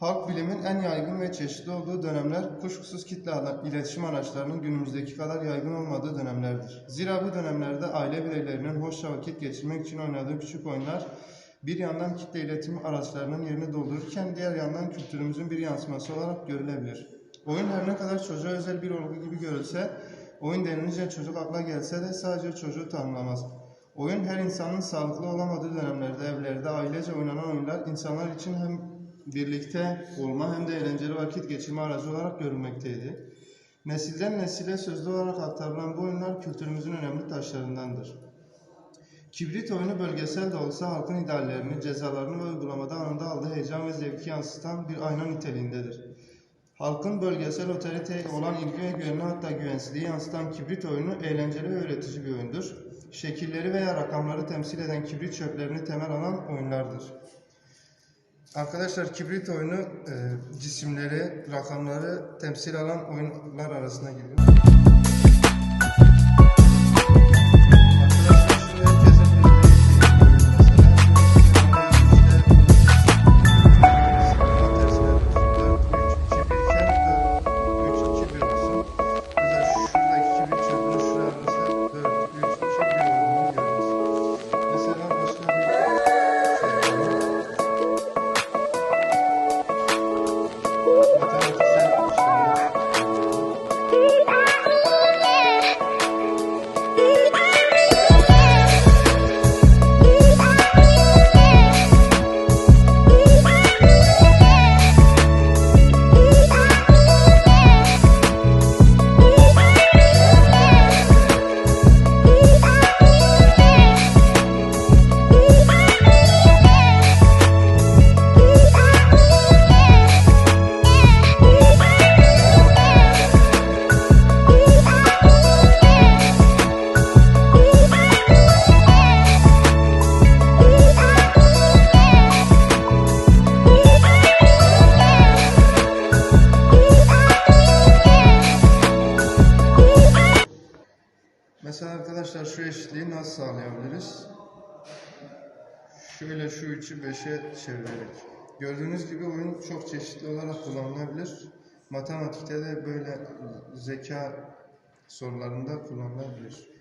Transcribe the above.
Halk bilimin en yaygın ve çeşitli olduğu dönemler kuşkusuz kitle iletişim araçlarının günümüzdeki kadar yaygın olmadığı dönemlerdir. Zira bu dönemlerde aile bireylerinin hoşça vakit geçirmek için oynadığı küçük oyunlar bir yandan kitle iletişim araçlarının yerini doldururken diğer yandan kültürümüzün bir yansıması olarak görülebilir. Oyun her ne kadar çocuğa özel bir olgu gibi görülse, oyun denilince çocuk akla gelse de sadece çocuğu tanımlamaz. Oyun her insanın sağlıklı olamadığı dönemlerde evlerde ailece oynanan oyunlar insanlar için hem birlikte olma hem de eğlenceli vakit geçirme aracı olarak görülmekteydi. Nesilden nesile sözlü olarak aktarılan bu oyunlar kültürümüzün önemli taşlarındandır. Kibrit oyunu bölgesel de olsa halkın ideallerini, cezalarını ve uygulamada anında aldığı heyecan ve zevki yansıtan bir ayna niteliğindedir. Halkın bölgesel otoriteye olan ilgi ve güvenini hatta güvensizliği yansıtan kibrit oyunu eğlenceli ve öğretici bir oyundur. Şekilleri veya rakamları temsil eden kibrit çöplerini temel alan oyunlardır. Arkadaşlar kibrit oyunu e, cisimleri, rakamları temsil alan oyunlar arasına giriyor. Mesela arkadaşlar şu eşitliği nasıl sağlayabiliriz? Şöyle şu 3'ü 5'e çevirerek. Gördüğünüz gibi oyun çok çeşitli olarak kullanılabilir. Matematikte de böyle zeka sorularında kullanılabilir.